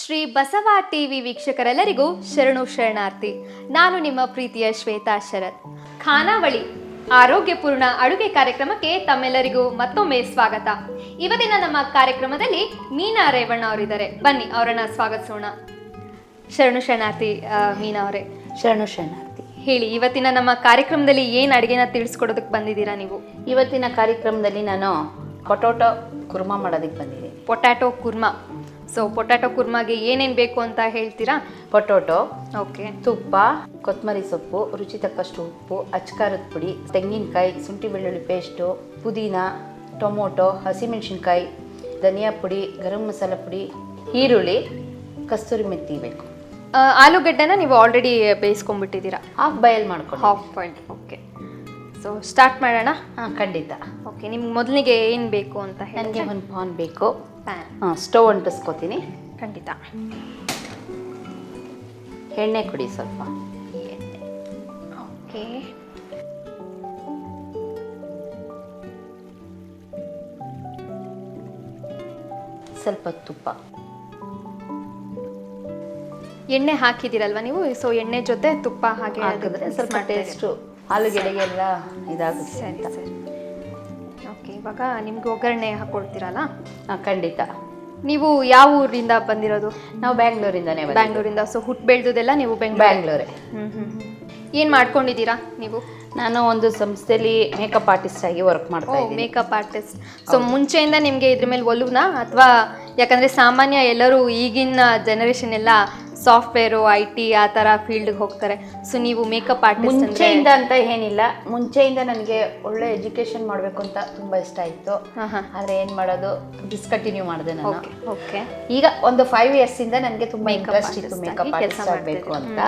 Shri Basava TV ವೀಕ್ಷಕರೆಲ್ಲರಿಗೂ ಶರಣು ಶರಣಾರ್ಥಿ. ನಾನು ನಿಮ್ಮ ಪ್ರೀತಿಯ ಶ್ವೇತಾ ಶರತ್. ಖಾನಾವಳಿ ಆರೋಗ್ಯಪೂರ್ಣ ಅಡುಗೆ ಕಾರ್ಯಕ್ರಮಕ್ಕೆ ತಮ್ಮೆಲ್ಲರಿಗೂ ಮತ್ತೊಮ್ಮೆ ಸ್ವಾಗತ. ಇವತ್ತಿನ ನಮ್ಮ ಕಾರ್ಯಕ್ರಮದಲ್ಲಿ ಮೀನಾ ರೇವಣ್ಣ ಅವರಿದ್ದಾರೆ. ಬನ್ನಿ ಅವರನ್ನ ಸ್ವಾಗತಿಸೋಣ. ಶರಣು ಶರಣಾರ್ಥಿ ಮೀನಾ ಅವರೇ. ಶರಣು ಶರಣಾರ್ಥಿ. ಹೇಳಿ ಇವತ್ತಿನ ನಮ್ಮ ಕಾರ್ಯಕ್ರಮದಲ್ಲಿ ಏನು ಅಡುಗೆನ ತಿಳಿಸ್ಕೊಡೋದಕ್ಕೆ ಬಂದಿದ್ದೀರಾ ನೀವು? ಇವತ್ತಿನ ಕಾರ್ಯಕ್ರಮದಲ್ಲಿ ನಾನು ಪೊಟೊಟೊ ಕುರ್ಮಾ ಮಾಡೋದಕ್ಕೆ ಬಂದಿದ್ದೀನಿ. ಪೊಟ್ಯಾಟೊ ಕುರ್ಮಾ. ಸೊ ಪೊಟ್ಯಾಟೊ ಕುರ್ಮಾಗೆ ಏನೇನು ಬೇಕು ಅಂತ ಹೇಳ್ತೀರಾ? ಪೊಟೊಟೊ ಓಕೆ ತುಪ್ಪ ಕೊತ್ತಂಬರಿ ಸೊಪ್ಪು ರುಚಿ ತಕ್ಕಷ್ಟು ಉಪ್ಪು ಅಚ್ಕಾರದ ಪುಡಿ ತೆಂಗಿನಕಾಯಿ ಶುಂಠಿ ಬೆಳ್ಳುಳ್ಳಿ ಪೇಸ್ಟು ಪುದೀನ ಟೊಮೊಟೊ ಹಸಿಮೆಣಸಿನ್ಕಾಯಿ ಧನಿಯಾ ಪುಡಿ ಗರಂ ಮಸಾಲ ಪುಡಿ ಈರುಳ್ಳಿ ಕಸ್ತೂರಿ ಮೆತ್ತಿ ಬೇಕು. ಆಲೂಗಡ್ಡೆನ ನೀವು ಆಲ್ರೆಡಿ ಬೇಯಿಸ್ಕೊಂಡ್ಬಿಟ್ಟಿದ್ದೀರಾ? ಹಾಫ್ ಬಾಯಲ್ ಮಾಡ್ಕೊಂಡು half boil okay so start ಮಾಡೋಣ? ಹಾಂ ಖಂಡಿತ. ಓಕೆ ನಿಮ್ಗೆ ಮೊದಲಿಗೆ ಏನು ಬೇಕು ಅಂತ ನನಗೆ ಒಂದು ಪಾನ್ ಬೇಕು. ಹಾಂ. ಸ್ಟವ್ ಅಂಟಿಸ್ಕೋತೀನಿ. ಖಂಡಿತ. ಎಣ್ಣೆ ಕುಡಿ ಸ್ವಲ್ಪ. ಓಕೆ ಸ್ವಲ್ಪ ತುಪ್ಪ. ಎಣ್ಣೆ ಹಾಕಿದ್ದೀರಲ್ವಾ ನೀವು? ಸೊ ಎಣ್ಣೆ ಜೊತೆ ತುಪ್ಪ ಹಾಕಿ ಹಾಕಿದ್ರೆ ಸ್ವಲ್ಪ ಟೇಸ್ಟು ಆಲೂಗೆಡ್ಡೆಗೆಲ್ಲ ಇದಾಗುತ್ತೆ ಸರಿ ಅಂತ. ಸರಿ. ಓಕೆ ಇವಾಗ ನಿಮ್ಗೆ ಒಗ್ಗರಣೆ ಹಾಕೊಳ್ತೀರಲ್ಲ ಹಾಂ ಖಂಡಿತ. ನೀವು ಯಾವ ಊರಿಂದ ಬಂದಿರೋದು? ನಾವು ಬ್ಯಾಂಗ್ಳೂರಿಂದನೇ. ಬ್ಯಾಂಗ್ಳೂರಿಂದ ಸೊ ಹುಟ್ಟು ಬೆಳೆದದೆಲ್ಲ ನೀವು ಬ್ಯಾಂಗ್ಳೂರೆ ಬ್ಯಾಂಗ್ಳೂರೇ. ಹ್ಮ್ ಹ್ಮ್ ಏನು ಮಾಡ್ಕೊಂಡಿದ್ದೀರಾ ನೀವು? ನಾನು ಒಂದು ಸಂಸ್ಥೆಯಲ್ಲಿ ಮೇಕಪ್ ಆರ್ಟಿಸ್ಟ್ ಆಗಿ ವರ್ಕ್ ಮಾಡ್ತಾ ಇದ್ದೀನಿ. ಮೇಕಪ್ ಆರ್ಟಿಸ್ಟ್ ಸೊ ಮುಂಚೆಯಿಂದ ನಿಮಗೆ ಇದ್ರ ಮೇಲೆ ಒಲುನಾ? ಅಥವಾ ಯಾಕಂದ್ರೆ ಸಾಮಾನ್ಯ ಎಲ್ಲರೂ ಈಗಿನ ಜನರೇಷನ್ ಎಲ್ಲ ಸಾಫ್ಟ್ವೇರು ಐ ಟಿ ಆ ಥರ ಫೀಲ್ಡ್ಗೆ ಹೋಗ್ತಾರೆ. ಸೊ ನೀವು ಮೇಕಪ್ ಆರ್ಟಿಸ್ಟ್ ಅಂದ್ರೆ ಮುಂಚೆಯಿಂದ ಅಂತ ಏನಿಲ್ಲ. ಮುಂಚೆಯಿಂದ ನನಗೆ ಒಳ್ಳೆ ಎಜುಕೇಶನ್ ಮಾಡಬೇಕು ಅಂತ ತುಂಬಾ ಇಷ್ಟ ಇತ್ತು ಆದರೆ ಏನು ಮಾಡೋದು? ಡಿಸ್ಕಂಟಿನ್ಯೂ ಮಾಡಿದೆ ನಾನು. ಓಕೆ ಓಕೆ ಈಗ ಒಂದು ಫೈವ್ ಇಯರ್ಸ್ ಇಂದ ನನಗೆ ತುಂಬಾ Makeup ಇಂಟ್ರೆಸ್ಟ್ ಇತ್ತು artist ಮೇಕಪ್ ಆಗಿ ಕೆಲ್ಸ ಆರ್ಟಿಸ್ಟ್ ಆಗಬೇಕು ಅಂತ.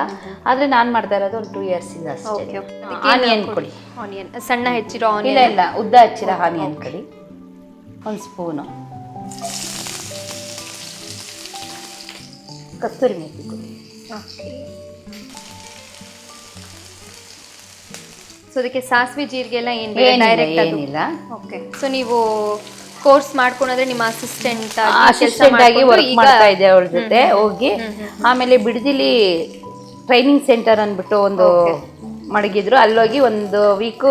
ಆದರೆ ನಾನು ಮಾಡ್ತಾ ಇರೋದು ಒಂದು ಟೂ ಇಯರ್ಸ್ ಇಂದ ಓಕೆ ಅಷ್ಟೇ ಆನಿಯನ್ ಕೊಡಿ. ಆನಿಯನ್ ಸಣ್ಣ ಹೆಚ್ಚಿರೋ ಇಲ್ಲ ಆನಿಯನ್ ಇಲ್ಲ. ಉದ್ದ ಹೆಚ್ಚಿರೋ ಆನಿಯನ್ ಕೊಡಿ ಒಂದು ಸ್ಪೂನು ಕಸ್ತೂರಿ ಮೇಥಿ ಕೊಡಿ. ಸೊ ಅದಕ್ಕೆ ಸಾಸಿವೆ ಜೀರಿಗೆ ಎಲ್ಲ ಏನು ಏನಿಲ್ಲ ಡೈರೆಕ್ಟ್ ಏನಿಲ್ಲ. ಓಕೆ ಸೊ ನೀವು ಕೋರ್ಸ್ ಮಾಡ್ಕೊಂಡ್ರೆ ನಿಮ್ಮ ಅಸಿಸ್ಟೆಂಟ್ ಅಸಿಸ್ಟೆಂಟ್ ಆಗಿ ವರ್ಕ್ ಮಾಡ್ತಾ ಇದೆ ಅವ್ರ ಜೊತೆ ಹೋಗಿ ಆಮೇಲೆ ಬಿಡದಿಲಿ ಟ್ರೈನಿಂಗ್ ಸೆಂಟರ್ ಅಂದ್ಬಿಟ್ಟು ಒಂದು ಮಡಗಿದ್ರು. ಅಲ್ಲೋಗಿ ಒಂದು ವೀಕು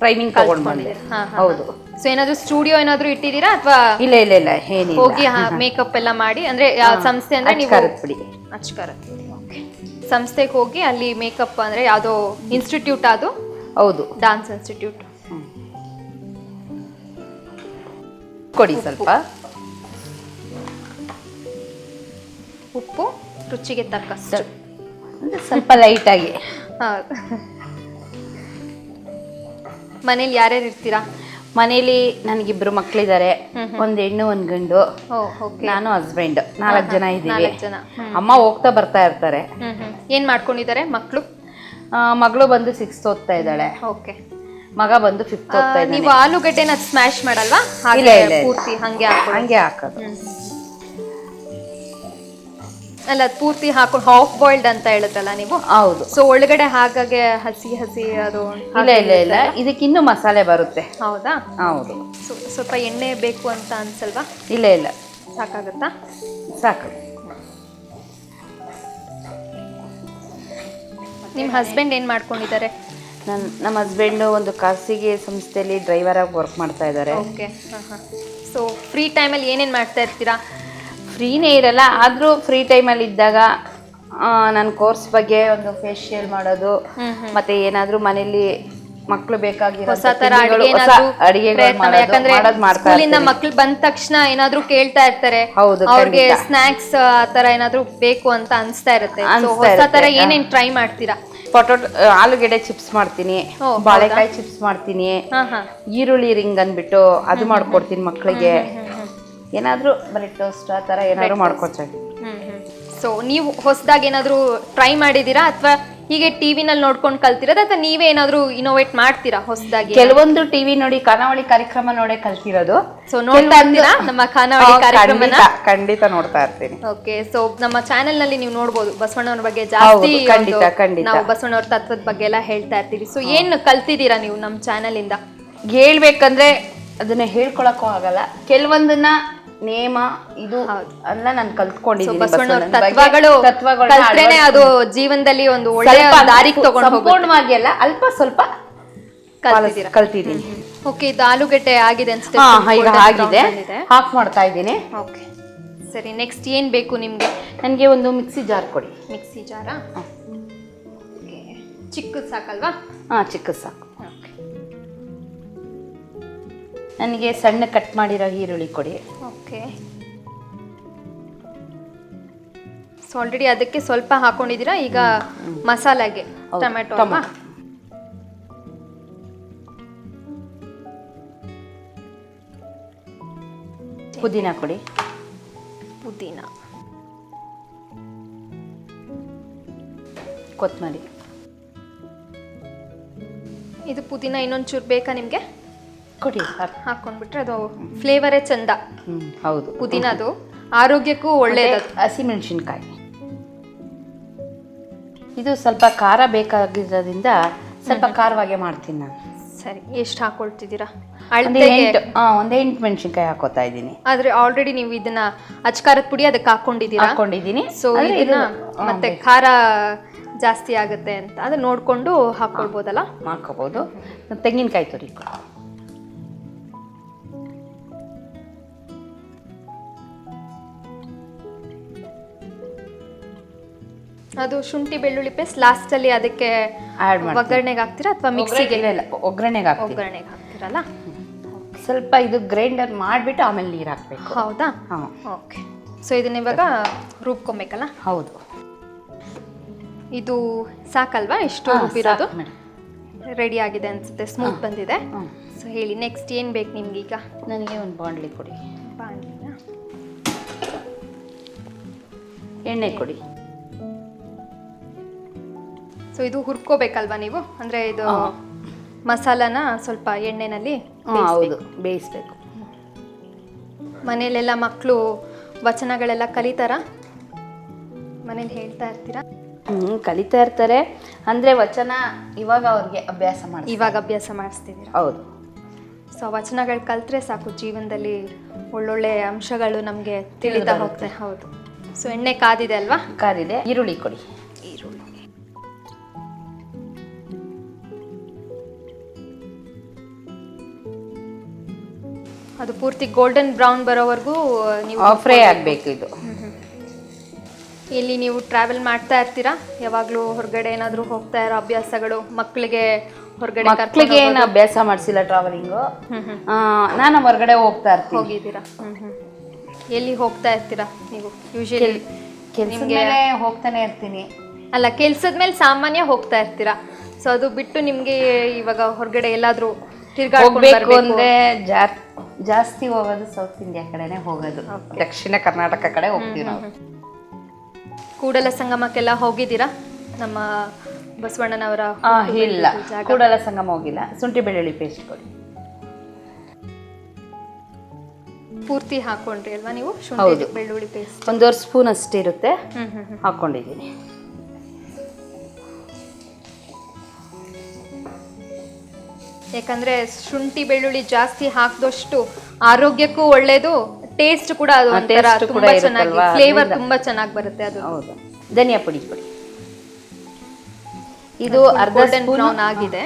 ಟ್ರೈನಿಂಗ್ ತಗೊಂಡ್ ಬಂದೆ. ಹಾ, ಹೌದು. ಸೊ ಏನಾದ್ರು ಸ್ಟುಡಿಯೋ ಏನಾದ್ರು ಇಟ್ಟಿದ್ದೀರಾ ಅಥವಾ ಇಲ್ಲ ಇಲ್ಲ ಇಲ್ಲ ಏನಿಲ್ಲ. ಹೋಗಿ ಮೇಕಪ್ ಎಲ್ಲ ಮಾಡಿ ಅಂದ್ರೆ ಯಾವ ಸಂಸ್ಥೆ ಅಂದ್ರೆ ನೀವು ಖಾರದ ಅಚ್ಕಾರ ಸಂಸ್ಥೆಗೆ ಹೋಗಿ ಅಲ್ಲಿ ಮೇಕಪ್ ಅಂದ್ರೆ ಯಾವುದೋ ಇನ್ಸ್ಟಿಟ್ಯೂಟ್ ಅದು? ಹೌದು. ಡಾನ್ಸ್ ಇನ್ಸ್ಟಿಟ್ಯೂಟ್ ಕೊಡಿ ಸ್ವಲ್ಪ. ಉಪ್ಪು ರುಚಿಗೆ ತಕ್ಕಷ್ಟು. ಅಂದ್ರೆ ಸ್ವಲ್ಪ ಲೈಟ್ ಆಗಿ. ಹೌದು. ಮನೇಲಿ ಯಾರ್ಯಾರು ಇರ್ತೀರಾ? ಮನೇಲಿ ನನಗಿಬ್ರು ಮಕ್ಳಿದ್ದಾರೆ ಒಂದ್ ಹೆಣ್ಣು ಒಂದ್ ಗಂಡು. ನಾನು ಹಸ್ಬೆಂಡ್ ನಾಲ್ಕು ಜನ ಇದ್ದೀವಿ ಅಮ್ಮ ಹೋಗ್ತಾ ಬರ್ತಾ ಇರ್ತಾರೆ. ಏನ್ ಮಾಡ್ಕೊಂಡಿದ್ದಾರೆ ಮಕ್ಕಳು ಮಗಳು ಬಂದು ಸಿಕ್ಸ್ ಓದ್ತಾ ಇದ್ದಾಳೆ. ಓಕೆ ಮಗ ಬಂದು ಫಿಫ್ತ್ ಓದ್ತಾ ಇದ್ದಾನೆ. ನೀವು ಆಲೂಗಡ್ಡೆನ ಸ್ಮ್ಯಾಶ್ ಮಾಡಲ್ವಾ? ಹಾಗೆ ಇಲ್ಲ, ಇಲ್ಲ, ಇಲ್ಲ. ಪೂರ್ತಿ ಹಂಗೆ ಹಂಗೆ ಹಾಕೋದು. ಅಲ್ಲ ಅದ್ ಪೂರ್ತಿ ಹಾಕೊಂಡು ಹಾಫ್ ಬಾಯ್ಲ್ಡ್ ಅಂತ ಹೇಳುತ್ತಲ್ಲ ನೀವು? ಹೌದು. ಸೊ ಒಳಗಡೆ ಹಾಗಾಗಿ ಹಸಿ ಹಸಿ ಅದು ಇಲ್ಲ ಇಲ್ಲ ಇಲ್ಲ. ಇದಕ್ಕಿನ್ನೂ ಮಸಾಲೆ ಬರುತ್ತೆ. ಹೌದಾ? ಹೌದು. ಸೊ- ಸ್ವಲ್ಪ ಎಣ್ಣೆ ಬೇಕು ಅಂತ ಅನ್ಸಲ್ವಾ? ಇಲ್ಲ ಇಲ್ಲ. ಸಾಕಾಗುತ್ತಾ? ಸಾಕು. ನಿಮ್ಮ ಹಸ್ಬೆಂಡ್ ಏನು ಮಾಡ್ಕೊಂಡಿದ್ದಾರೆ? ನನ್ನ ನಮ್ಮ ಹಸ್ಬೆಂಡು ಒಂದು ಖಾಸಗಿ ಸಂಸ್ಥೆಯಲ್ಲಿ ಡ್ರೈವರ್ ಆಗಿ ವರ್ಕ್ ಮಾಡ್ತಾ ಇದ್ದಾರೆ. ಓಕೆ ಸೊ ಫ್ರೀ ಟೈಮಲ್ಲಿ ಏನೇನು ಮಾಡ್ತಾ ಇರ್ತೀರಾ? ಫ್ರೀನೇ ಇರಲ್ಲ ಆದರೂ ಫ್ರೀ ಟೈಮಲ್ಲಿ ಇದ್ದಾಗ ನನ್ನ ಕೋರ್ಸ್ ಬಗ್ಗೆ ಒಂದು ಫೇಶಿಯಲ್ ಮಾಡೋದು ಮತ್ತೆ ಏನಾದರೂ ಮನೇಲಿ ಮಕ್ಕಳು ಬೇಕಾಗಿರೋ ಹೊಸ ತರ ಅಡಿಗೆ ಯಾಕಂದ್ರೆ ಸ್ಕೂಲಿಂದ ಮಕ್ಳು ಬಂದ ತಕ್ಷಣ ಏನಾದ್ರೂ ಕೇಳ್ತಾ ಇರ್ತಾರೆ. ಹೌದು, ಅವ್ರಿಗೆ ಸ್ನಾಕ್ಸ್ ಆ ತರ ಏನಾದ್ರು ಬೇಕು ಅಂತ ಅನ್ಸ್ತಾ ಇರುತ್ತೆ. ಹೊಸ ತರ ಏನೇನ್ ಟ್ರೈ ಮಾಡ್ತೀರಾ? ಪೊಟೊಟೊ ಆಲೂಗೆಡ್ಡೆ ಚಿಪ್ಸ್ ಮಾಡ್ತೀನಿ. ಬಾಳೆಕಾಯಿ ಚಿಪ್ಸ್ ಮಾಡ್ತೀನಿ. ಈರುಳ್ಳಿ ರಿಂಗ್ ಅಂದ್ಬಿಟ್ಟು ಅದು ಮಾಡ್ಕೊಡ್ತೀನಿ ಮಕ್ಕಳಿಗೆ ಏನಾದರೂ ಬ್ರೆಡ್ ಟೋಸ್ಟ್ ಆ ಥರ ಏನಾದರೂ ಹ್ಮ್ ಸೊ ನೀವು ಹೊಸದಾಗಿ ಏನಾದರೂ ಟ್ರೈ ಮಾಡಿದೀರಾ? ಅಥವಾ ಹೀಗೆ ಟಿವಿನಲ್ಲಿ ನೋಡ್ಕೊಂಡು ಕಲ್ತಿರೋದು? ಅಥವಾ ನೀವೇ ಏನಾದ್ರು ಇನೋವೇಟ್ ಮಾಡ್ತೀರಾ ಹೊಸದಾಗಿ ಕೆಲವೊಂದು ಟಿವಿ ನೋಡಿ ಖಾನಾವಳಿ ಕಾರ್ಯಕ್ರಮ ನೋಡೇ ಕಲ್ತಿರೋದು. ಸೊ ನೋಡ್ತಾ ಇರ್ತೀರಾ ನಮ್ಮ ಖಾನಾವಳಿ ಕಾರ್ಯಕ್ರಮನ? ಖಂಡಿತ ಖಂಡಿತ ನೋಡ್ತಾ ಇರ್ತೀನಿ. ಓಕೆ ಸೊ ನಮ್ಮ ಚಾನೆಲ್ನಲ್ಲಿ ನೀವು ನೋಡ್ಬೋದು. ಬಸವಣ್ಣವ್ರ ಬಗ್ಗೆ ಜಾಸ್ತಿ ಖಂಡಿತ, ಖಂಡಿತ. ನಾವು ಬಸವಣ್ಣವ್ರ ತತ್ವದ ಬಗ್ಗೆ ಎಲ್ಲ ಹೇಳ್ತಾ ಇರ್ತೀವಿ. ಸೊ ಏನ್ ಕಲ್ತಿದ್ದೀರಾ ನೀವು ನಮ್ಮ ಚಾನೆಲ್ ಇಂದ ಹೇಳ್ಬೇಕಂದ್ರೆ ಅದನ್ನ ಹೇಳ್ಕೊಳಕ್ಕೂ ಆಗಲ್ಲ. ಕೆಲವೊಂದನ್ನ ನೇಮ ಇದು ಅಲ್ಲ ಎಲ್ಲ ನಾನು ಕಲ್ತ್ಕೊಂಡಿದ್ದೀನಿ ಅದು ಜೀವನದಲ್ಲಿ ಒಂದು ಒಳ್ಳೆಯ ದಾರಿಗೆ ತಗೊಂಡು ಸಂಪೂರ್ಣವಾಗಿ ಅಲ್ಲ ಅಲ್ಪ ಸ್ವಲ್ಪ ಕಲ್ತಿದ್ದೀನಿ. ಓಕೆ ಇದು ಆಲೂಗಡ್ಡೆ ಆಗಿದೆ ಅನ್ಸುತ್ತೆ ಈಗ ಆಗಿದೆ. ಹಾಫ್ ಮಾಡ್ತಾ ಇದ್ದೀನಿ. ಓಕೆ. ಸರಿ ನೆಕ್ಸ್ಟ್ ಏನು ಬೇಕು ನಿಮಗೆ? ನನಗೆ ಒಂದು ಮಿಕ್ಸಿ ಜಾರ್ ಕೊಡಿ. ಮಿಕ್ಸಿ ಜಾರಾ? ಓಕೆ. ಚಿಕ್ಕದು ಸಾಕಲ್ವಾ? ಹಾಂ ಚಿಕ್ಕದು ಸಾಕು. ನನಗೆ ಸಣ್ಣ ಕಟ್ ಮಾಡಿರೋ ಈರುಳ್ಳಿ ಕೊಡಿ. ಓಕೆ. ಸೊ ಆಲ್ರೆಡಿ ಅದಕ್ಕೆ ಸ್ವಲ್ಪ ಹಾಕೊಂಡಿದ್ದೀರಾ? ಈಗ ಮಸಾಲೆಗೆ ಟೊಮೆಟೊ ಅಲ್ವಾ? ಟೊಮೆಟೊ. ಪುದೀನ ಕೊಡಿ. ಪುದೀನ. ಕೊತ್ತಂಬರಿ. ಇದು ಪುದೀನ ಇನ್ನೊಂಚೂರು ಬೇಕಾ ನಿಮಗೆ? ಕೊಡಿ. ಹಾಕೊಂಡ್ಬಿಟ್ರೆ ಅದು ಫ್ಲೇವರೇ ಚಂದ. ಹೌದು. ಪುದೀನ ಅದು. ಆರೋಗ್ಯಕ್ಕೂ ಒಳ್ಳೆಯದು ಹಸಿ ಹಸಿಮೆಣಸಿನ್ಕಾಯಿ. ಇದು ಸ್ವಲ್ಪ ಖಾರ ಬೇಕಾಗಿರೋದ್ರಿಂದ ಸ್ವಲ್ಪ ಖಾರವಾಗೆ ಮಾಡ್ತೀನಿ ನಾನು. ಸರಿ ಎಷ್ಟು ಹಾಕೊಳ್ತಿದ್ದೀರಾ? ಒಂದು ಅಳತೆಗೆ ಒಂದು ಎಂಟು ಮೆಣಸಿನ್ಕಾಯಿ ಹಾಕೋತಾ ಇದ್ದೀನಿ. ಆದ್ರೆ ಆಲ್ರೆಡಿ ನೀವು ಇದನ್ನ ಅಚ್ಕಾರದ ಪುಡಿ ಅದಕ್ಕೆ ಹಾಕೊಂಡಿದ್ದೀರಾ? ಹಾಕೊಂಡಿದ್ದೀನಿ. ಸೊ ಇದನ್ನ ಮತ್ತೆ ಖಾರ ಜಾಸ್ತಿ ಆಗುತ್ತೆ ಅಂತ. ಅದು ನೋಡ್ಕೊಂಡು ಹಾಕೊಳ್ಬೋದಲ್ಲ? ಮಾಡ್ಕೋಬೋದು ತೆಂಗಿನಕಾಯಿ ತುರಿ ಅದು ಶುಂಠಿ ಬೆಳ್ಳುಳ್ಳಿ ಪೇಸ್ಟ್ ಲಾಸ್ಟ್ ಅಲ್ಲಿ ಅದಕ್ಕೆ ಆ್ಯಡ್ ಮಾಡಿ ಒಗ್ಗರಣೆಗೆ ಹಾಕ್ತೀರಾ ಅಥವಾ ಮಿಕ್ಸಿಗೆ ಇಲ್ಲ ಒಗ್ಗರಣೆಗೆ ಹಾಕ್ತೀನಿ ಒಗ್ಗರಣೆಗೆ ಹಾಕ್ತೀರಲ್ಲ? ಸ್ವಲ್ಪ ಇದು ಗ್ರೈಂಡರ್ ಮಾಡಿಬಿಟ್ಟು ಆಮೇಲೆ ನೀರು ಹಾಕಬೇಕು. ಹೌದಾ? ಹಾಂ. ಓಕೆ ಸೊ ಇದನ್ನ ಇವಾಗ ರುಬ್ಕೊಬೇಕಲ್ಲ? ಹೌದು. ಇದು ಸಾಕಲ್ವಾ? ಇಷ್ಟು ರುಬ್ಬಿರೋದು? ರೆಡಿ ಆಗಿದೆ ಅನ್ಸುತ್ತೆ ಸ್ಮೂತ್ ಬಂದಿದೆ. ಸೊ ಹೇಳಿ ನೆಕ್ಸ್ಟ್ ಏನು ಬೇಕು ನಿಮ್ಗೆ ಈಗ ನನಗೆ ಒಂದು ಬಾಂಡ್ಲಿ ಕೊಡಿ. ಬಾಂಡ್ಲಿನ ಎಣ್ಣೆ ಕೊಡಿ. ಸೊ ಇದು ಹುರ್ಕೋಬೇಕಲ್ವಾ ನೀವು? ಅಂದ್ರೆ ಇದು. ಮಸಾಲಾನ ಸ್ವಲ್ಪ ಎಣ್ಣೆನಲ್ಲಿ ಹೌದು ಬೇಯಿಸ್ಬೇಕು. ಮನೇಲೆಲ್ಲ ಮಕ್ಕಳು ವಚನಗಳೆಲ್ಲ ಕಲಿತಾರ? ಮನೇಲಿ ಹೇಳ್ತಾ ಇರ್ತೀರಾ? ಹ್ಞೂ ಕಲಿತಾ ಇರ್ತಾರೆ. ಅಂದರೆ ವಚನ ಇವಾಗ ಅವ್ರಿಗೆ ಅಭ್ಯಾಸ ಮಾಡಿ ಇವಾಗ ಅಭ್ಯಾಸ ಮಾಡಿಸ್ತಿದ್ದೀರಾ? ಹೌದು. ಸೊ ವಚನಗಳು ಕಲ್ತ್ರೆ ಸಾಕು ಜೀವನದಲ್ಲಿ ಒಳ್ಳೊಳ್ಳೆ ಅಂಶಗಳು ನಮಗೆ ತಿಳಿತಾ ಹೋಗ್ತವೆ. ಹೌದು. ಸೊ ಎಣ್ಣೆ ಕಾದಿದೆ ಅಲ್ವಾ? ಕಾದಿದೆ. ಈರುಳ್ಳಿ ಕೊಡಿ. ಅದು ಪೂರ್ತಿ ಗೋಲ್ಡನ್ ಬ್ರೌನ್ ಬರೋವರೆಗೂ ನೀವು ಫ್ರೈ ಆಗಬೇಕು ಇದು. ಇಲ್ಲಿ ನೀವು ಟ್ರಾವೆಲ್ ಮಾಡ್ತಾ ಇರ್ತೀರಾ? ಯಾವಾಗಲೂ ಹೊರಗಡೆ ಏನಾದರೂ ಹೋಗ್ತಾ ಇರೋ ಅಭ್ಯಾಸಗಳು ಮಕ್ಕಳಿಗೆ ಹೊರಗಡೆ ಮಕ್ಕಳಿಗೆ ಏನು ಅಭ್ಯಾಸ ಮಾಡಿಸಿಲ್ಲ ಟ್ರಾವೆಲಿಂಗು ನಾನು ಹೊರಗಡೆ ಹೋಗ್ತಾ ಇರ್ತೀನಿ. ಹೋಗಿದ್ದೀರಾ? ಎಲ್ಲಿ ಹೋಗ್ತಾ ಇರ್ತೀರಾ ನೀವು? ಯೂಶಲಿ ನಿಮಗೆ ಹೋಗ್ತಾನೆ ಇರ್ತೀನಿ. ಅಲ್ಲ ಕೆಲ್ಸದ ಮೇಲೆ ಸಾಮಾನ್ಯ ಹೋಗ್ತಾ ಇರ್ತೀರಾ? ಸೊ ಅದು ಬಿಟ್ಟು ನಿಮಗೆ ಇವಾಗ ಹೊರಗಡೆ ಎಲ್ಲಾದ್ರೂ ತಿರ್ಗಾಡ್ಬೇಕು ಅಂದ್ರೆ ಜಾ- ಜಾಸ್ತಿ ಹೋಗೋದು ಸೌತ್ ಇಂಡಿಯಾ ಕಡೆನೆ ಹೋಗೋದು. ದಕ್ಷಿಣ ಕರ್ನಾಟಕ ಕಡೆ ಹೋಗ್ತೀವಿ ನಾವು. ಕೂಡಲ ಸಂಗಮಕ್ಕೆಲ್ಲ ಹೋಗಿದ್ದೀರಾ? ನಮ್ಮ ಬಸವಣ್ಣನವರ ಇಲ್ಲ. ಕೂಡಲ ಸಂಗಮ ಹೋಗಿಲ್ಲ. ಶುಂಠಿ ಬೆಳ್ಳುಳ್ಳಿ ಪೇಸ್ಟ್ ಕೊಡಿ. ಪೂರ್ತಿ ಹಾಕೊಂಡ್ರಿ ಅಲ್ವಾ ನೀವು? ಶುಂಠಿ ಬೆಳ್ಳುಳ್ಳಿ ಪೇಸ್ಟ್ ಒಂದೂವರೆ ಸ್ಪೂನ್ ಅಷ್ಟಿರುತ್ತೆ ಹಾಕೊಂಡಿದ್ದೀನಿ. ಯಾಕಂದ್ರೆ ಶುಂಠಿ ಬೆಳ್ಳುಳ್ಳಿ ಜಾಸ್ತಿ ಹಾಕಿದಷ್ಟು ಆರೋಗ್ಯಕ್ಕೂ ಒಳ್ಳೇದು ಟೇಸ್ಟ್ ಕೂಡ ಅದು ಒಂಥರ taste ಕೂಡ ತುಂಬಾ ಚೆನ್ನಾಗಿ ಇರುತ್ತಲ್ವಾ, ಫ್ಲೇವರ್ ಅದ್ರಿಂದ. ತುಂಬಾ ಚೆನ್ನಾಗಿ ಬರುತ್ತೆ ಅದು. ಹೌದು. ಧನಿಯಾ ಪುಡಿ ಕೊಡಿ ಇದು ಅರ್ಧ ಗೋಲ್ಡನ್ ಸ್ಪೂನ್ ಬ್ರೌನ್ ಆಗಿದೆ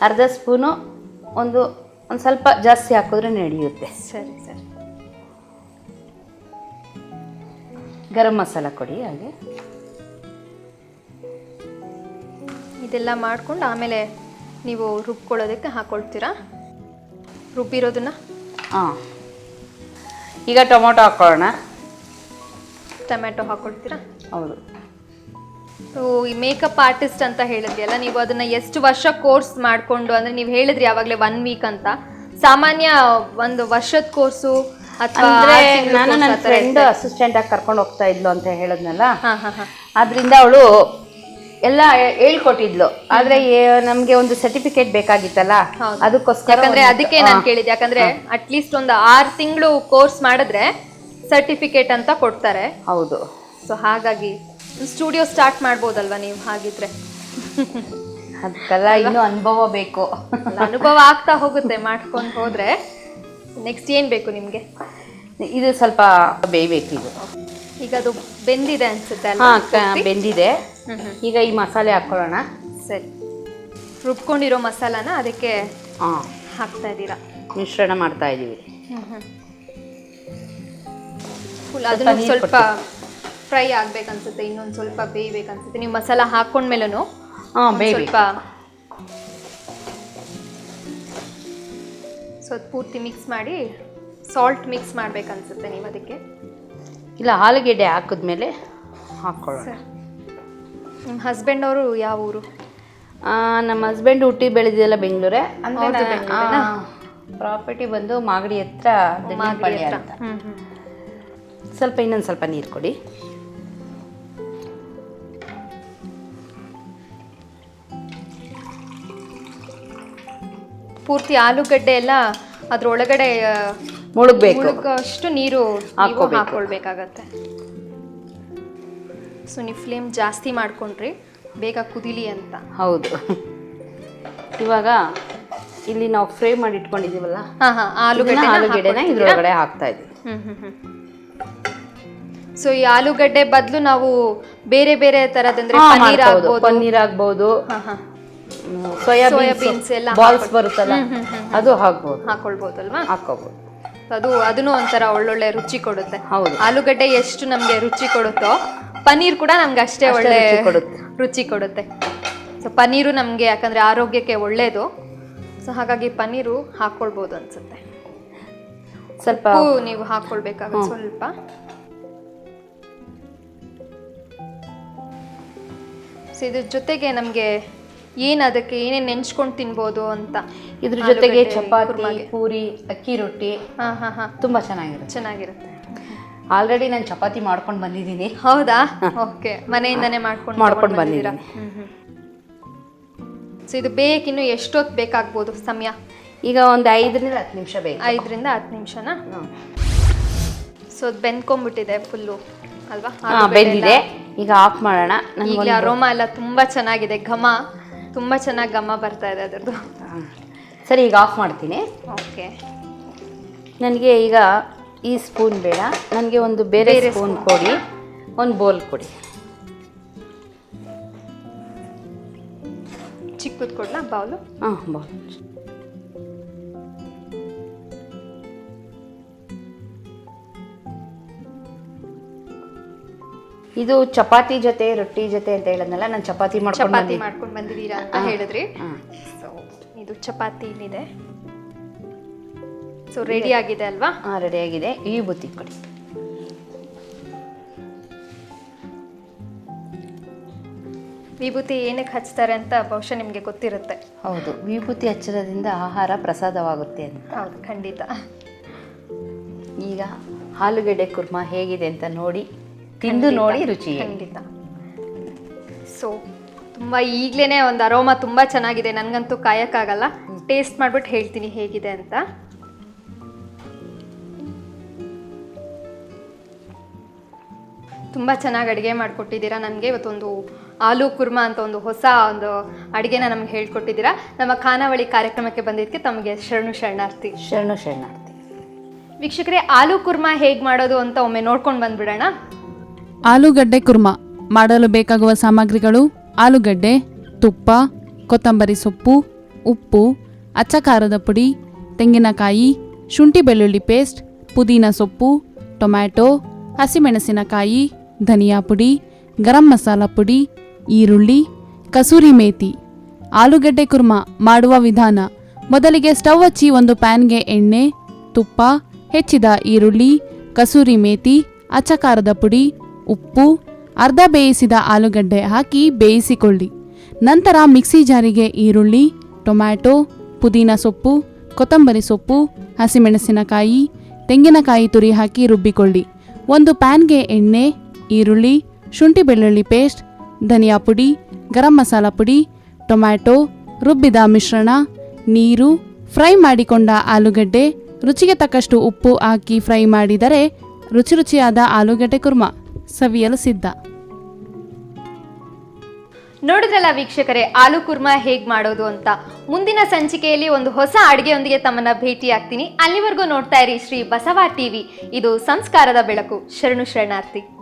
ಅರ್ಧ ಸ್ಪೂನು ಒಂದು ಒಂದು ಸ್ವಲ್ಪ ಜಾಸ್ತಿ ಹಾಕಿದ್ರೆ ನಡೆಯುತ್ತೆ. ಸರಿ ಸರಿ. ಗರಂ ಮಸಾಲ ಕೊಡಿ ಹಾಗೆ. ಇದೆಲ್ಲ ಮಾಡ್ಕೊಂಡು ಆಮೇಲೆ ನೀವು ರುಬ್ಕೊಳ್ಳೋದಕ್ಕೆ ಹಾಕೊಳ್ತೀರಾ? ರುಬ್ಬಿರೋದನ್ನ? ಹಾಂ ಈಗ ಟೊಮೊಟೊ ಹಾಕೊಳ್ಳೋಣ. ಟೊಮ್ಯಾಟೊ ಹಾಕೊಳ್ತೀರಾ? ಹೌದು. ಸೊ ಈ ಮೇಕಪ್ ಆರ್ಟಿಸ್ಟ್ ಅಂತ ಹೇಳಿದ್ರಿ ಅಲ್ಲ ನೀವು ಅದನ್ನ ಎಷ್ಟು ವರ್ಷ ಕೋರ್ಸ್ ಮಾಡ್ಕೊಂಡು ಅಂದ್ರೆ ನೀವು ಹೇಳಿದ್ರಿ ಯಾವಾಗಲೇ ಒನ್ ವೀಕ್ ಅಂತ. ಸಾಮಾನ್ಯ ಒಂದು ವರ್ಷದ ಕೋರ್ಸು ಅಥವಾ ಅಂದ್ರೆ ನಾನು ನನ್ನ ಫ್ರೆಂಡ್ ಅಸಿಸ್ಟೆಂಟ್ ಆಗಿ ಕರ್ಕೊಂಡು ಹೋಗ್ತಾ ಇದ್ಲು ಅಂತ ಹೇಳಿದ್ನಲ್ಲ? ಅದರಿಂದ ಅವಳು ಎಲ್ಲ ಹೇಳ್ಕೊಟ್ಟಿದ್ಲು. ಆದ್ರೆ ಏ- ನಮ್ಗೆ ಒಂದು ಸರ್ಟಿಫಿಕೇಟ್ ಬೇಕಾಗಿತ್ತಲ್ಲ? ಹೌದು. ಅದಕ್ಕೋಸ್ಕರ ಯಾಕಂದ್ರೆ ಒಂದು- ಅದಕ್ಕೆ ನಾನು ಕೇಳಿದೆ ಯಾಕಂದ್ರೆ ಅಟ್ಲೀಸ್ಟ್ ಒಂದು ಆರು ತಿಂಗಳು ಕೋರ್ಸ್ ಮಾಡಿದ್ರೆ ಸರ್ಟಿಫಿಕೇಟ್ ಅಂತ ಕೊಡ್ತಾರೆ. ಹೌದು. ಸೊ ಹಾಗಾಗಿ ಸ್ಟುಡಿಯೋ ಸ್ಟಾರ್ಟ್ ಮಾಡ್ಬೋದಲ್ವಾ ನೀವು ಹಾಗಿದ್ರೆ? ಅದಕ್ಕೆಲ್ಲ ಇನ್ನು ಅನುಭವ ಬೇಕು. ಅಲ್ಲ, ಅನುಭವ ಆಗ್ತಾ ಹೋಗುತ್ತೆ ಮಾಡ್ಕೊಂಡು ಹೋದ್ರೆ. ನೆಕ್ಸ್ಟ್ ಏನ್ ಬೇಕು ನಿಮ್ಗೆ? ಇದು ಸ್ವಲ್ಪ ಬೇಯಬೇಕು ಇದು. ಈಗ ಅದು ಬೆಂದಿದೆ ಅನ್ಸುತ್ತೆ ಅಲ್ವಾ ಹಾಂ ಪೂರ್ತಿ? ಬೆಂದಿದೆ. ಈಗ ಈ ಮಸಾಲೆ ಹಾಕ್ಕೊಳ್ಳೋಣ. ಸರಿ. ರುಬ್ಕೊಂಡಿರೋ ಮಸಾಲಾನ ಅದಕ್ಕೆ ಹಾಂ. ಹಾಕ್ತಾ ಇದ್ದೀರಾ? ಮಿಶ್ರಣ ಮಾಡ್ತಾ ಇದ್ದೀವಿ. ಫುಲ್ ಸ್ವಲ್ಪ ಸ್ವಲ್ಪ ಫ್ರೈ ಆಗ್ಬೇಕನ್ಸುತ್ತೆ ಇನ್ನೊಂದು ಸ್ವಲ್ಪ ಬೇಯ್ಬೇಕನ್ಸುತ್ತೆ. ನೀವು ಮಸಾಲ ಹಾಕೊಂಡ್ಮೇಲೂ ಹಾಂ ಸ್ವಲ್ಪ ಸ್ವಲ್ಪ ಪೂರ್ತಿ ಮಿಕ್ಸ್ ಮಾಡಿ ಸಾಲ್ಟ್ ಮಿಕ್ಸ್ ಮಾಡ್ಬೇಕನ್ಸುತ್ತೆ ನೀವು ಅದಕ್ಕೆ. ಇಲ್ಲ ಆಲೂಗೆಡ್ಡೆ ಹಾಕಿದ್ಮೇಲೆ ಹಾಕ್ಕೊಳ್ಳೋಣ. ನಿಮ್ಮ ಹಸ್ಬೆಂಡ್ ಅವರು ಯಾವ ಊರು? ನಮ್ಮ ಹಸ್ಬೆಂಡ್ ಹುಟ್ಟಿ ಬೆಳೆದಿದೆಲ್ಲ ಬೆಂಗಳೂರೇ. ಪ್ರಾಪರ್ಟಿ ಬಂದು ಮಾಗಡಿ ಹತ್ರ ಅಂತ. ಸ್ವಲ್ಪ ಇನ್ನೊಂದು ಸ್ವಲ್ಪ ನೀರು ಕೊಡಿ. ಪೂರ್ತಿ ಆಲೂಗಡ್ಡೆ ಎಲ್ಲ ಅದ್ರೊಳಗಡೆ ಮುಳುಗಬೇಕು. ಅಷ್ಟು ನೀರು. ಹಾಕೊಳ್ಬೇಕಾಗತ್ತೆ. ಸೊ ನೀವು ಫ್ಲೇಮ್ ಜಾಸ್ತಿ ಮಾಡ್ಕೊಂಡ್ರಿ ಬೇಗ ಕುದಿಲಿ ಅಂತ. ಹೌದು. ಇವಾಗ ಇಲ್ಲಿ ನಾವು ಫ್ರೈ ಮಾಡಿ ಇಟ್ಕೊಂಡಿದ್ದೀವಲ್ಲ? ಹಾ ಹಾ ಆಲೂಗಡ್ಡೆ ಆಲೂಗಡ್ಡೆನ ಇದ್ರೊಳಗಡೆ ಹಾಕ್ತಾ ಇದ್ದೀವಿ. ಸೊ ಈ ಆಲೂಗಡ್ಡೆ ಬದಲು ನಾವು ಬೇರೆ ಬೇರೆ ತರದಂದ್ರೆ ಪನ್ನೀರ್ ಆಗ್ಬಹುದು ಆಗ್ಬೋದು. ಪನ್ನೀರ್ ಆಗ್ಬೋದು. ಸೋಯಾಬೀನ್ಸ್ ಎಲ್ಲ ಬಾಲ್ಸ್ ಬರುತ್ತಲ್ಲ. ಅದು ಹಾಕ್ಬೋದು. ಹಾಕೊಳ್ಬೋದಲ್ವಾ ಹಾಕೋಬೋದು ಅದು ಅದನ್ನು ಒಂಥರ ಒಳ್ಳೊಳ್ಳೆ ರುಚಿ ಕೊಡುತ್ತೆ. ಹೌದು. ಆಲೂಗಡ್ಡೆ ಎಷ್ಟು ನಮ್ಗೆ ರುಚಿ ಕೊಡುತ್ತೋ ಪನ್ನೀರ್ ಕೂಡ ನಮ್ಗೆ ಅಷ್ಟೇ ಒಳ್ಳೆ ರುಚಿ ಕೊಡುತ್ತೆ. ಸೊ ಪನ್ನೀರು ನಮಗೆ ಯಾಕಂದ್ರೆ ಆರೋಗ್ಯಕ್ಕೆ ಒಳ್ಳೇದು. ಸೊ ಹಾಗಾಗಿ ಪನ್ನೀರು ಹಾಕೊಳ್ಬೋದು ಅನ್ಸುತ್ತೆ. ಸ್ವಲ್ಪ ನೀವು ಹಾಕೊಳ್ಬೇಕಾಗುತ್ತೆ ಸ್ವಲ್ಪ. ಸೊ ಇದ್ರ ಜೊತೆಗೆ ನಮಗೆ ಏನು ಅದಕ್ಕೆ ಏನೇನು ನೆಂಚ್ಕೊಂಡು ತಿನ್ಬೋದು ಅಂತ. ಇದ್ರ ಜೊತೆಗೆ ಆಲೂಗಡ್ಡೆ ಚಪಾತಿ ಕುರ್ಮಾಗೆ. ಪೂರಿ ಅಕ್ಕಿ ರೊಟ್ಟಿ ಹಾ ಹಾ ಹಾ. ತುಂಬಾ ಚೆನ್ನಾಗಿರುತ್ತೆ. ಚೆನ್ನಾಗಿರುತ್ತೆ. ಆಲ್ರೆಡಿ ನಾನು ಚಪಾತಿ ಮಾಡ್ಕೊಂಡು ಬಂದಿದ್ದೀನಿ. ಹೌದಾ? ಓಕೆ. ಮನೆಯಿಂದನೇ ಮಾಡ್ಕೊಂಡು ಮಾಡ್ಕೊಂಡು ಬಂದಿದ್ದೀರಾ? ಸೊ ಇದು ಬೇಕಿನ್ನು ಎಷ್ಟೊತ್ತು ಬೇಕಾಗ್ಬೋದು ಸಮಯ? ಈಗ ಒಂದು ಐದರಿಂದ ಹತ್ತು ನಿಮಿಷ ಬೇಕು. ಐದರಿಂದ ಹತ್ತು ನಿಮಿಷನಾ? ಹ್ಮ್. ಸೊ ಅದು ಬೆಂದ್ಕೊಂಡ್ಬಿಟ್ಟಿದೆ ಫುಲ್ಲು ಅಲ್ವಾ? ಹಾ, ಆಲೂಗಡ್ಡೆ ಬೆಂದಿದೆ. ಈಗ ಆಫ್ ಮಾಡೋಣ. ಈಗ ನನಗೊಂದು ಅರೋಮಾ ಎಲ್ಲ ತುಂಬಾ ಚೆನ್ನಾಗಿದೆ ಘಮ. ತುಂಬಾ ಚೆನ್ನಾಗಿ ಘಮ ಬರ್ತಾ ಇದೆ ಅದರದ್ದು. ಹಾ. ಸರಿ ಈಗ ಆಫ್ ಮಾಡ್ತೀನಿ. ಓಕೆ. ನನಗೆ ಈಗ ಈ ಸ್ಪೂನ್ ಬೇಡ. ನನಗೆ ಒಂದು ಬೇರೆ ಬೇರೆ ಸ್ಪೂನ್ ಕೊಡಿ. ಒಂದು ಬೌಲ್ ಕೊಡಿ. ಚಿಕ್ಕದು ಕೊಡ್ಲಾ ಬೌಲು ಹಾಂ ಬೋಲ್ ಇದು ಚಪಾತಿ ಜೊತೆ ರೊಟ್ಟಿ ಜೊತೆ ಅಂತ ಹೇಳದ್ನಲ್ಲ ನಾನು ಚಪಾತಿ ಮಾಡ್ಕೊಂಡು ಚಪಾತಿ ಬಂದಿದ್ದೆ. ಮಾಡ್ಕೊಂಡು ಬಂದಿದ್ದೀರಾ ಅಂತ ಹೇಳಿದ್ರಿ. ಸೊ ಇದು ಚಪಾತಿ ಇಲ್ಲಿದೆ ಸೊ ರೆಡಿ ಆಗಿದೆ ಅಲ್ವಾ? ಹಾಂ ಆಗಿದೆ. ಈ ಬುತ್ತಿ ಕೊಡಿ. ವಿಭೂತಿ ಏನಕ್ಕೆ ಹಚ್ತಾರೆ ಅಂತ ಬಹುಶಃ ನಿಮಗೆ ಗೊತ್ತಿರುತ್ತೆ. ಹೌದು ವಿಭೂತಿ ಹಚ್ಚಿರೋದ್ರಿಂದ ಆಹಾರ ಪ್ರಸಾದವಾಗುತ್ತೆ ಅಂತ. ಹೌದು ಖಂಡಿತ. ಈಗ ಆಲೂಗೆಡ್ಡೆ ಕುರ್ಮಾ ಹೇಗಿದೆ ಅಂತ ನೋಡಿ. ತಿಂದು ನೋಡಿ ರುಚಿ. ಖಂಡಿತ. ಸೊ ತುಂಬ ಈಗಲೇ ಒಂದು ಅರೋಮ ತುಂಬ ಚೆನ್ನಾಗಿದೆ. ನನಗಂತೂ ಕಾಯಕ್ಕಾಗಲ್ಲ. ಟೇಸ್ಟ್ ಮಾಡ್ಬಿಟ್ಟು ಹೇಳ್ತೀನಿ ಹೇಗಿದೆ ಅಂತ. ತುಂಬ ಚೆನ್ನಾಗಿ ಅಡುಗೆ ಮಾಡಿಕೊಟ್ಟಿದ್ದೀರಾ ನನಗೆ. ಇವತ್ತೊಂದು ಆಲೂ ಕುರ್ಮಾ ಅಂತ ಒಂದು ಹೊಸ ಒಂದು ಅಡುಗೆನ ನಮ್ಗೆ ಹೇಳ್ಕೊಟ್ಟಿದ್ದೀರಾ. ನಮ್ಮ ಖಾನಾವಳಿ ಕಾರ್ಯಕ್ರಮಕ್ಕೆ ಬಂದಿದ್ದಕ್ಕೆ ತಮಗೆ ಶರಣು ಶರಣಾರ್ಥಿ. ಶರಣು ಶರಣಾರ್ಥಿ. ವೀಕ್ಷಕರೇ ಆಲೂ ಕುರ್ಮಾ ಹೇಗೆ ಮಾಡೋದು ಅಂತ ಒಮ್ಮೆ ನೋಡ್ಕೊಂಡು ಬಂದ್ಬಿಡೋಣ. ಆಲೂಗಡ್ಡೆ ಕುರ್ಮ. ಮಾಡಲು ಬೇಕಾಗುವ ಸಾಮಗ್ರಿಗಳು ಆಲೂಗಡ್ಡೆ, ತುಪ್ಪ, ಕೊತ್ತಂಬರಿ ಸೊಪ್ಪು, ಉಪ್ಪು ಅಚ್ಚ ಖಾರದ ಪುಡಿ, ತೆಂಗಿನಕಾಯಿ, ಶುಂಠಿ ಬೆಳ್ಳುಳ್ಳಿ ಪೇಸ್ಟ್, ಪುದೀನ ಸೊಪ್ಪು, ಟೊಮ್ಯಾಟೊ, ಹಸಿಮೆಣಸಿನಕಾಯಿ, ಧನಿಯಾ ಪುಡಿ, ಗರಂ ಮಸಾಲ ಪುಡಿ, ಈರುಳ್ಳಿ, ಕಸೂರಿ ಮೇತಿ. ಆಲೂಗಡ್ಡೆ ಕುರ್ಮ ಮಾಡುವ ವಿಧಾನ. ಮೊದಲಿಗೆ ಸ್ಟವ್ ಹಚ್ಚಿ ಒಂದು ಪ್ಯಾನ್ಗೆ ಎಣ್ಣೆ, ತುಪ್ಪ, ಹೆಚ್ಚಿದ ಈರುಳ್ಳಿ, ಕಸೂರಿ ಮೇಥಿ ಅಚ್ಚಕಾರದ ಪುಡಿ ಉಪ್ಪು, ಅರ್ಧ ಬೇಯಿಸಿದ ಆಲೂಗಡ್ಡೆ ಹಾಕಿ ಬೇಯಿಸಿಕೊಳ್ಳಿ. ನಂತರ ಮಿಕ್ಸಿ ಜಾರಿಗೆ ಈರುಳ್ಳಿ, ಟೊಮ್ಯಾಟೊ, ಪುದೀನ ಸೊಪ್ಪು, ಕೊತ್ತಂಬರಿ ಸೊಪ್ಪು, ಹಸಿಮೆಣಸಿನಕಾಯಿ, ತೆಂಗಿನಕಾಯಿ ತುರಿ ಹಾಕಿ ರುಬ್ಬಿಕೊಳ್ಳಿ. ಒಂದು ಪ್ಯಾನ್ಗೆ ಎಣ್ಣೆ, ಈರುಳ್ಳಿ, ಶುಂಠಿ ಬೆಳ್ಳುಳ್ಳಿ ಪೇಸ್ಟ್, ಧನಿಯಾ ಪುಡಿ, ಗರಂ ಮಸಾಲ ಪುಡಿ, ಟೊಮ್ಯಾಟೊ, ರುಬ್ಬಿದ ಮಿಶ್ರಣ, ನೀರು, ಫ್ರೈ ಮಾಡಿಕೊಂಡ ಆಲೂಗಡ್ಡೆ, ರುಚಿಗೆ ತಕ್ಕಷ್ಟು ಉಪ್ಪು ಹಾಕಿ ಫ್ರೈ ಮಾಡಿದರೆ ರುಚಿ ರುಚಿಯಾದ ಆಲೂಗಡ್ಡೆ ಕುರ್ಮಾ. ಸವಿಯಲು ಸಿದ್ಧ. ನೋಡಿದ್ರಲ್ಲ ವೀಕ್ಷಕರೇ ಆಲೂ ಕುರ್ಮಾ ಹೇಗ್ ಮಾಡೋದು ಅಂತ. ಮುಂದಿನ ಸಂಚಿಕೆಯಲ್ಲಿ ಒಂದು ಹೊಸ ಅಡುಗೆಯೊಂದಿಗೆ ತಮ್ಮನ್ನ ಭೇಟಿ ಆಗ್ತೀನಿ ಅಲ್ಲಿವರೆಗೂ ನೋಡ್ತಾ ಇರಿ ಶ್ರೀ ಬಸವ ಟಿವಿ. ಇದು ಸಂಸ್ಕಾರದ ಬೆಳಕು. ಶರಣು ಶರಣಾರ್ಥಿ.